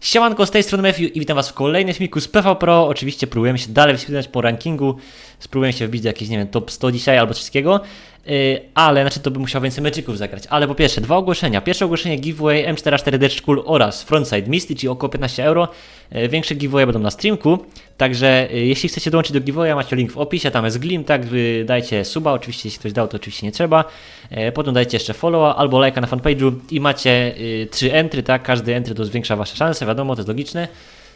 Siemanko, z tej strony Matthew i witam was w kolejnym filmiku z PV Pro. Oczywiście próbujemy się dalej wspinać po rankingu. Spróbujemy się wbić do jakiegoś, nie wiem, top 100 dzisiaj albo wszystkiego. Yy, ale, znaczy to bym musiał więcej meczyków zagrać. Ale po pierwsze, dwa ogłoszenia. Pierwsze ogłoszenie giveaway M44 Dead School oraz Frontside Misty, czyli około 15 euro. Yy, większe giveaway będą na streamku. Także yy, jeśli chcecie dołączyć do giveawaya, macie link w opisie, tam jest glim, tak, dajcie suba, oczywiście jeśli ktoś dał, to oczywiście nie trzeba. Potem dajcie jeszcze followa albo lajka na fanpage'u i macie trzy entry, tak, każdy entry to zwiększa wasze szanse, wiadomo, to jest logiczne.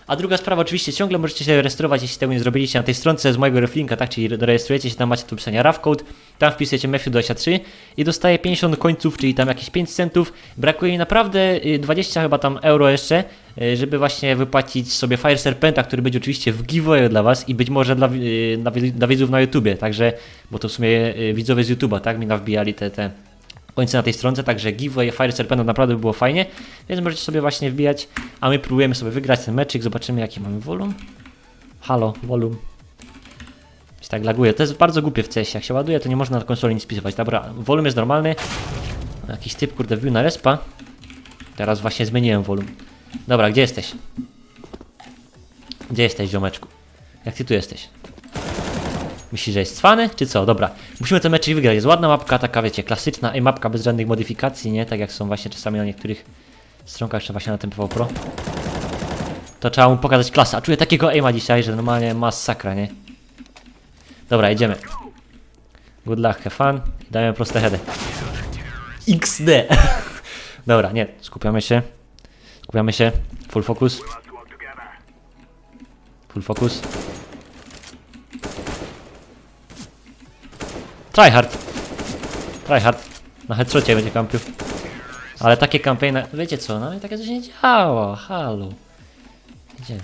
A druga sprawa, oczywiście ciągle możecie się rejestrować, jeśli tego nie zrobiliście na tej stronce z mojego reflinka, tak, czyli rejestrujecie się, tam macie tu pisania RAV-code, tam wpisujecie Matthew23 i dostaję 50 końców, czyli tam jakieś 5 centów. Brakuje mi naprawdę y, 20 chyba tam euro jeszcze, y, żeby właśnie wypłacić sobie Fire Serpenta, który będzie oczywiście w giveaway dla was i być może dla, y, dla, dla widzów na YouTubie, także, bo to w sumie y, widzowie z YouTube'a, tak, mi nawbijali te, te końce na tej stronce, także giveaway Fire Serpenta naprawdę by było fajnie, więc możecie sobie właśnie wbijać, a my próbujemy sobie wygrać ten meczyk, zobaczymy jaki mamy volum. Halo, volum. Się tak laguje, to jest bardzo głupie w CS, jak się ładuje to nie można na konsoli nic spisywać, dobra, volum jest normalny, jakiś typ kurde wbił na respa, teraz właśnie zmieniłem volum. Dobra, gdzie jesteś? Gdzie jesteś ziomeczku? Jak ty tu jesteś? Myślisz, że jest cwany, czy co? Dobra, musimy ten mecz wygrać. Jest ładna mapka, taka wiecie, klasyczna i mapka bez żadnych modyfikacji, nie? Tak jak są właśnie czasami na niektórych stronkach, czy właśnie na tym PV Pro. To trzeba mu pokazać klasę. A czuję takiego aima dzisiaj, że normalnie masakra, nie? Dobra, idziemy. Good luck, have fun. Dajemy proste heady. XD! Dobra, nie, skupiamy się. Skupiamy się. Full focus. Full focus. Tryhard. Tryhard. Na headshocie będzie kampił. Ale takie kampanie, wiecie co, no i takie coś nie działa, halo. Idziemy.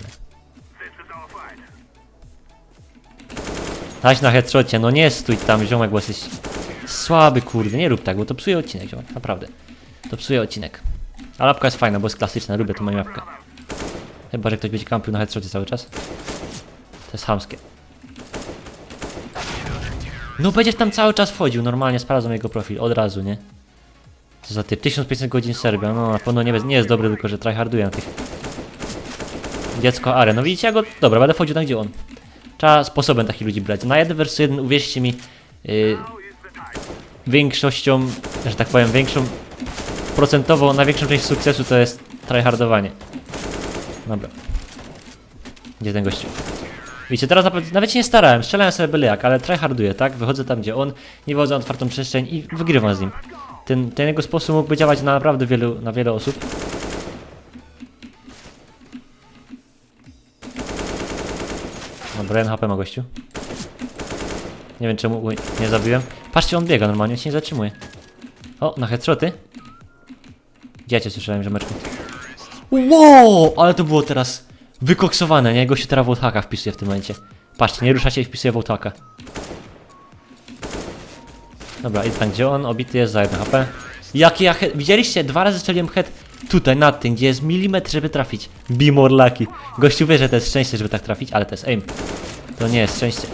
Taś na headshocie, no nie stój tam ziomek, bo jesteś słaby kurde, nie rób tak, bo to psuje odcinek ziomek, naprawdę. To psuje odcinek. A lapka jest fajna, bo jest klasyczna, lubię tą moją łapkę. Chyba, że ktoś będzie kampił na headshocie cały czas. To jest chamskie. No będziesz tam cały czas wchodził, normalnie sprawdzam jego profil, od razu, nie? Co za typ, 1500 godzin Serbia, no na pewno nie, nie jest dobry, tylko że tryharduje na tych... Dziecko Are, no widzicie, ja go... Dobra, będę wchodził tam, gdzie on. Trzeba sposobem takich ludzi brać. Na 1 versus 1, uwierzcie mi, yy, większością, że tak powiem, większą... Procentowo, największą część sukcesu to jest tryhardowanie. Dobra. Gdzie ten gościu? Wiecie, teraz nawet, nawet się nie starałem, strzelałem sobie byle jak, ale tryharduję, tak? Wychodzę tam, gdzie on, nie wychodzę na otwartą przestrzeń i wygrywam z nim. Ten, ten jego sposób mógłby działać na naprawdę wielu, na wiele osób. Dobra, jeden HP ma gościu. Nie wiem czemu nie zabiłem. Patrzcie, on biega normalnie, się nie zatrzymuje. O, na headshoty. Gdzie ja cię słyszałem, ziomeczku? Wow, ale to było teraz wykoksowane, nie? Gościu teraz Volthaka wpisuje w tym momencie. Patrzcie, nie rusza się i wpisuje Volthaka. Dobra, i tam gdzie on obity jest za 1 HP. Jakie ja head... Widzieliście? Dwa razy strzeliłem head tutaj, nad tym, gdzie jest milimetr, żeby trafić. Be more lucky. Gościu wie, że to jest szczęście, żeby tak trafić, ale to jest aim. To nie jest szczęście.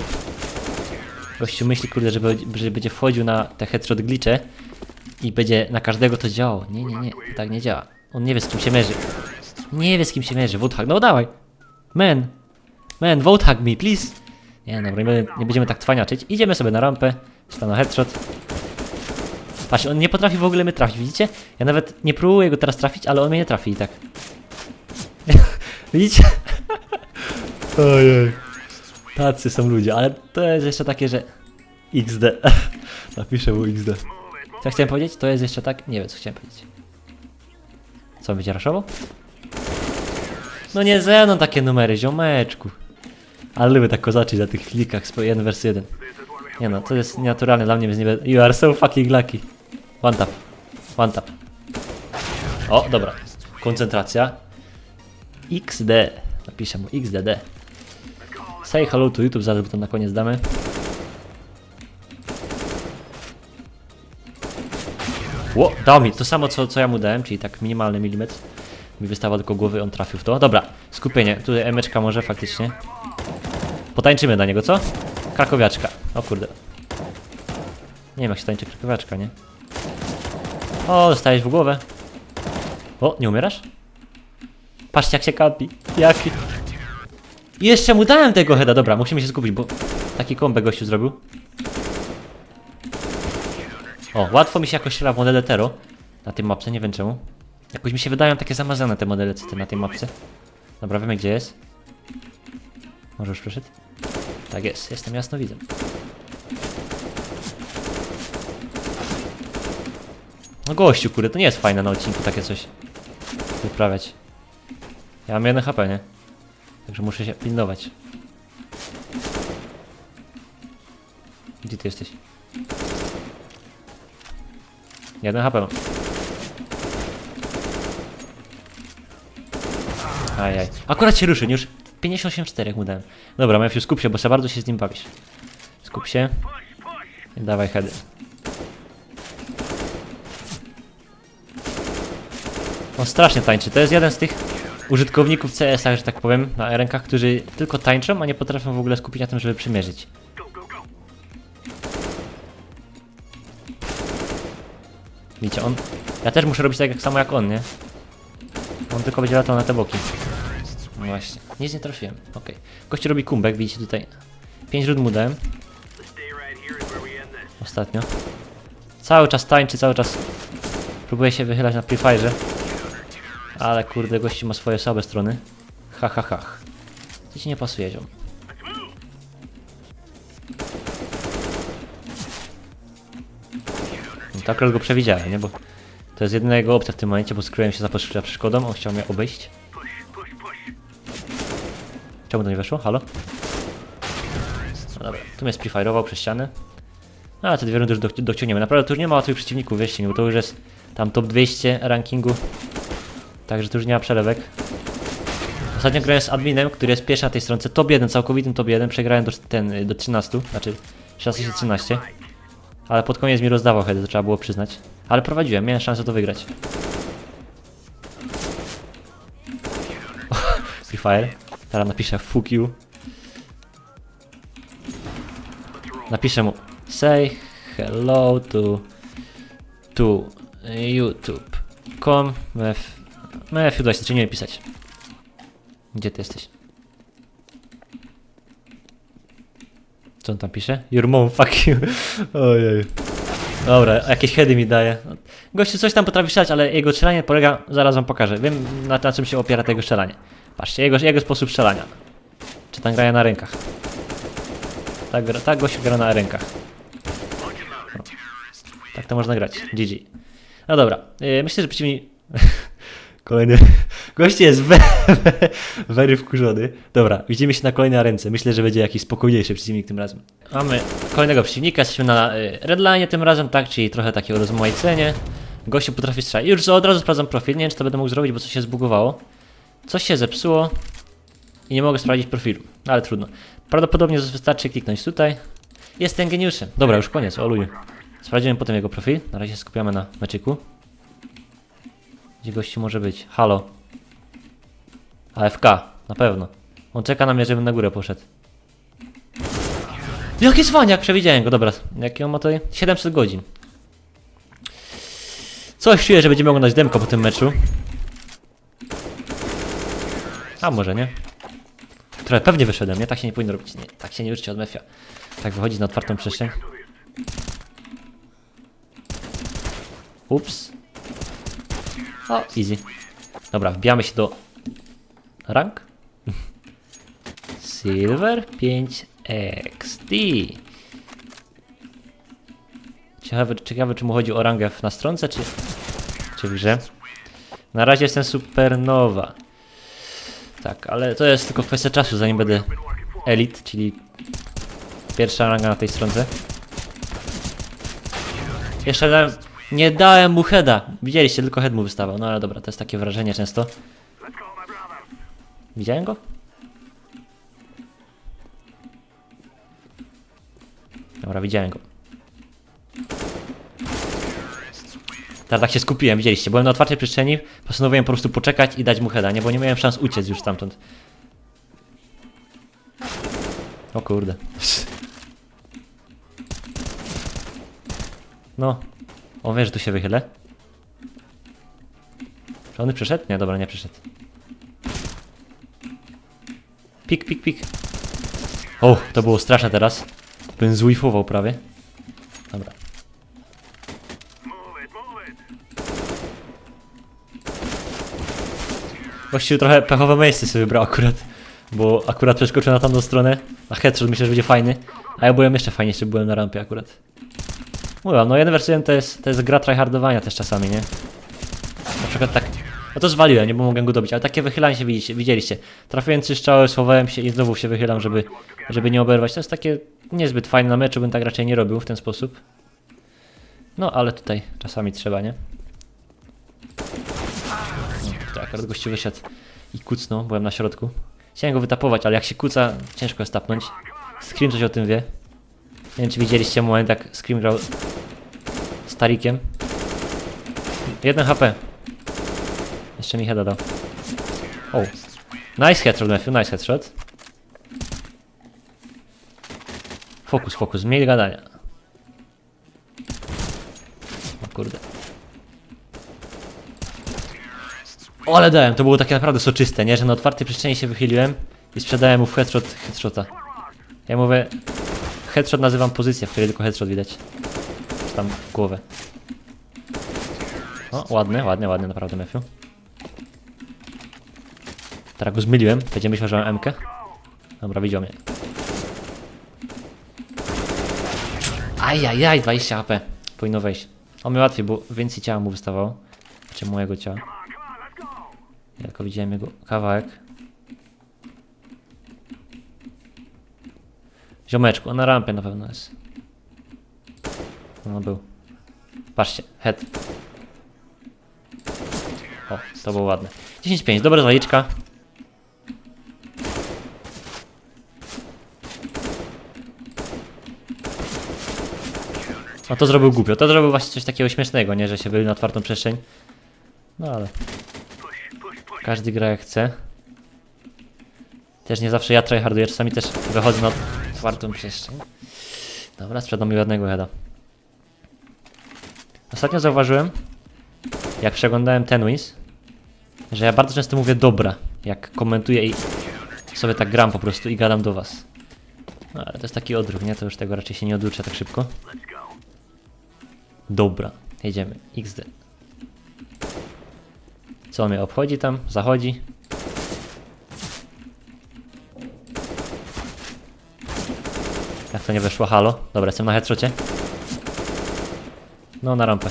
Gościu myśli, kurde, że, że będzie wchodził na te headshot glitche i będzie na każdego to działało. Nie, nie, nie, tak nie działa. On nie wie, z kim się mierzy. Nie wie, z kim się mierzy. Vote no dawaj. Man. Vote hug me, please. Nie, dobra, nie, nie będziemy tak cwaniaczyć. Idziemy sobie na rampę. Na headshot. Patrz, on nie potrafi w ogóle mnie trafić, widzicie? Ja nawet nie próbuję go teraz trafić, ale on mnie nie trafi i tak. widzicie? Ojej. Tacy są ludzie, ale to jest jeszcze takie, że... XD. Napiszę mu XD. Co chciałem powiedzieć? To jest jeszcze tak... Nie wiem, co chciałem powiedzieć. Co, będzie raszował? No nie ze mną takie numery, ziomeczku. Ale lubię tak kozaczyć na tych flikach z 1 vs 1. Nie no, to jest nienaturalne dla mnie, więc nie będę... You are so fucking lucky. One tap. One tap. O, dobra. Koncentracja. XD. Napiszę mu XDD. Say hello to YouTube, zaraz to na koniec damy. Ło, dał mi to samo co, co ja mu dałem, czyli tak minimalny milimetr. Mi wystawa tylko głowy, on trafił w to. Dobra, skupienie. Tutaj emeczka może faktycznie. Potańczymy na niego, co? Krakowiaczka. O kurde. Nie wiem jak się tańczy krykowaczka, nie? O, dostałeś w głowę. O, nie umierasz? Patrzcie jak się kapi. Jaki... Jeszcze mu dałem tego heada, dobra, musimy się skupić, bo taki kombek gościu zrobił. O, łatwo mi się jakoś strzela w modele Tero na tej mapce, nie wiem czemu. Jakoś mi się wydają takie zamazane te modele CT na tej mapce. Dobra, wiemy gdzie jest. Może już przyszedł? Tak jest, jestem jasnowidzem. No gościu, kurde, to nie jest fajne na odcinku takie coś wyprawiać. Ja mam jeden HP, nie? Także muszę się pilnować. Gdzie ty jesteś? Jeden HP mam. Ajaj. Akurat się ruszy, już 58,4 jak mu dałem. Dobra, Matthew, skup się, bo za bardzo się z nim bawisz. Skup się. I dawaj heady. On strasznie tańczy. To jest jeden z tych użytkowników CS-a, że tak powiem, na rękach, którzy tylko tańczą, a nie potrafią w ogóle skupić na tym, żeby przymierzyć. Widzicie, on... Ja też muszę robić tak samo jak on, nie? On tylko będzie latał na te boki. Właśnie. Nic nie trafiłem. Okej. Gościu robi kumbek, widzicie tutaj. 5 rund mu dałem. Ostatnio. Cały czas tańczy, cały czas próbuje się wychylać na Free Fire. Ale kurde, gości ma swoje słabe strony. Ha ha ha. Ci nie pasuje, ziom? No, tak go przewidziałem, nie? Bo to jest jedyna jego opcja w tym momencie, bo skryłem się za przeszkodą, on chciał mnie obejść. Czemu to nie weszło? Halo? No dobra, tu mnie sprefire'ował przez ścianę. A, te dwie rundy już do, dociągniemy. Naprawdę tu już nie ma łatwych przeciwników, wierzcie mi, bo to już jest tam top 200 rankingu. Także tu już nie ma przelewek. Ostatnio grałem z adminem, który jest pierwszy na tej stronce. Top 1, całkowitym top 1. Przegrałem do, ten, do 13, znaczy 16-13. Ale pod koniec mi rozdawał heady, to trzeba było przyznać. Ale prowadziłem, miałem szansę to wygrać. Free Fire. Teraz napiszę fuck you. Napiszę mu say hello to to youtube.com Mefiu, daj się nie pisać. Gdzie ty jesteś? Co on tam pisze? Your mom, fuck you. Ojej. Dobra, jakieś heady mi daje. Gościu coś tam potrafi strzelać, ale jego strzelanie polega, zaraz wam pokażę. Wiem na, na czym się opiera tego strzelanie. Patrzcie, jego, jego sposób strzelania. Czy tam graje na rękach. Tak, tak gościu gra na rękach. Tak to można grać. GG. No dobra, yy, myślę, że przeciwni... Kolejny... Gość jest we, wkurzony. Dobra, widzimy się na kolejnej ręce. Myślę, że będzie jakiś spokojniejszy przeciwnik tym razem. Mamy kolejnego przeciwnika, jesteśmy na y, redline tym razem, tak, czyli trochę takiego rozmaicenie. Gościu potrafi strzelać. Już od razu sprawdzam profil, nie wiem czy to będę mógł zrobić, bo coś się zbugowało. Coś się zepsuło i nie mogę sprawdzić profilu, ale trudno. Prawdopodobnie wystarczy kliknąć tutaj. Jestem geniuszem. Dobra, już koniec, oluj. Sprawdzimy potem jego profil. Na razie skupiamy na meczyku. Gdzie może być? Halo. AFK, na pewno. On czeka na mnie, żebym na górę poszedł. Jaki zwaniak, przewidziałem go, dobra. Jaki on ma tutaj? 700 godzin. Coś czuję, że będziemy oglądać demko po tym meczu. A może nie? Trochę pewnie wyszedłem, nie? Tak się nie powinno robić. Nie, tak się nie uczcie od mefia. Tak wychodzi na otwartą przestrzeń. Ups. O, easy. Dobra, wbijamy się do rank. Silver 5 XD. Ciekawe, ciekawe, czy mu chodzi o rangę na stronce, czy, czy w grze. Na razie jestem supernowa. Tak, ale to jest tylko kwestia czasu, zanim będę elite, czyli pierwsza ranga na tej stronce. Jeszcze dałem, nie dałem mu heada. Widzieliście, tylko head mu wystawał. No ale dobra, to jest takie wrażenie często. Widziałem go? Dobra, widziałem go. Teraz tak się skupiłem, widzieliście. Byłem na otwartej przestrzeni, postanowiłem po prostu poczekać i dać mu heada, nie? Bo nie miałem szans uciec już stamtąd. O kurde. No. On wie, że tu się wychylę. Czy on przyszedł? Nie, dobra, nie przyszedł. Pik, pik, pik. O, to było straszne teraz. Bym zwifował prawie. Dobra. Właściwie trochę pechowe miejsce sobie wybrał akurat. Bo akurat przeskoczył na tamtą stronę. A headshot myślę, że będzie fajny. A ja byłem jeszcze fajniejszy, byłem na rampie akurat. Mówię, no 1 vs 1 to jest, to jest gra tryhardowania też czasami, nie? Na przykład tak. No to zwaliłem, nie bo mogłem go dobić, ale takie wychylanie się widzicie, widzieliście. Trafiłem trzy strzały, schowałem się i znowu się wychylam, żeby, żeby nie oberwać. To jest takie niezbyt fajne na meczu, bym tak raczej nie robił w ten sposób. No ale tutaj czasami trzeba, nie? Tutaj akurat gościu wyszedł i kucnął, byłem na środku. Chciałem go wytapować, ale jak się kuca, ciężko jest tapnąć. Scream coś o tym wie. Nie wiem, czy widzieliście moment, jak Scream grał z Tarikiem. Jeden HP. Jeszcze mi heada dał. O. Nice headshot, Matthew, nice headshot. Fokus, fokus, mniej gadania. O kurde. O, ale dałem, to było takie naprawdę soczyste, nie? Że na otwartej przestrzeni się wychyliłem i sprzedałem mu w headshot headshota. Ja mówię, headshot nazywam pozycję, w której tylko headshot widać. Czy tam głowę. O, ładny, ładny, ładny, naprawdę Matthew. Teraz go zmyliłem, będzie myślał, że mam MK. Dobra, widział mnie. Ajajaj, 20 HP. Powinno wejść. On mi łatwiej, bo więcej ciała mu wystawało. Znaczy mojego ciała. Ja tylko widziałem jego kawałek. Ziomeczku, na rampie na pewno jest. No był. Patrzcie, head. O, to było ładne. 10-5, dobra zaliczka. No to zrobił głupio. To zrobił właśnie coś takiego śmiesznego, nie? Że się wybił na otwartą przestrzeń. No ale... Każdy gra jak chce. Też nie zawsze ja tryharduję, czasami też wychodzę na otwartą przestrzeń. Dobra, sprzedam mi ładnego heada. Ostatnio zauważyłem, jak przeglądałem ten wins, że ja bardzo często mówię dobra, jak komentuję i sobie tak gram po prostu i gadam do was. No ale to jest taki odruch, nie? To już tego raczej się nie oduczę tak szybko. Dobra, jedziemy. XD. Co mnie obchodzi tam? Zachodzi. Jak to nie weszło? Halo? Dobra, jestem na headshocie. No, na rampę.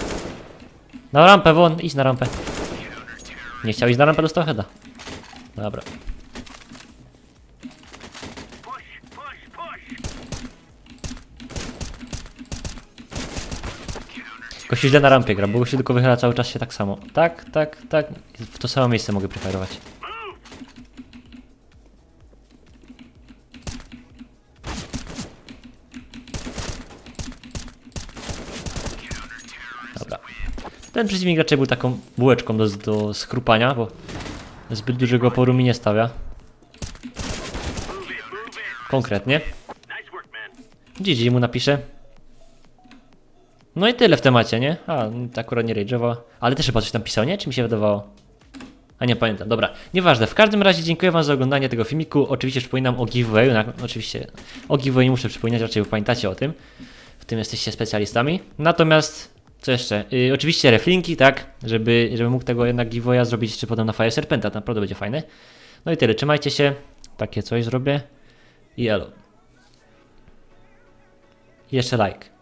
Na rampę, won! Idź na rampę. Nie chciał iść na rampę, dostał heada. Dobra. Gościu źle na rampie gra, bo gościu tylko wychyla cały czas się tak samo. Tak, tak, tak. W to samo miejsce mogę preferować. Ten przeciwnik raczej był taką bułeczką do, do skrupania, bo zbyt dużego oporu mi nie stawia. Konkretnie. GG mu napiszę. No i tyle w temacie, nie? A, to akurat nie rage'ował. Ale też chyba coś tam pisał, nie? Czy mi się wydawało? A nie pamiętam, dobra. Nieważne, w każdym razie dziękuję wam za oglądanie tego filmiku. Oczywiście przypominam o giveawayu, oczywiście o giveawayu nie muszę przypominać, raczej pamiętacie o tym. W tym jesteście specjalistami. Natomiast, co jeszcze? Yy, oczywiście reflinki, tak? Żeby, żeby mógł tego jednak giveawaya zrobić jeszcze potem na Fire Serpenta, naprawdę będzie fajne. No i tyle, trzymajcie się. Takie coś zrobię. I elo. Jeszcze like.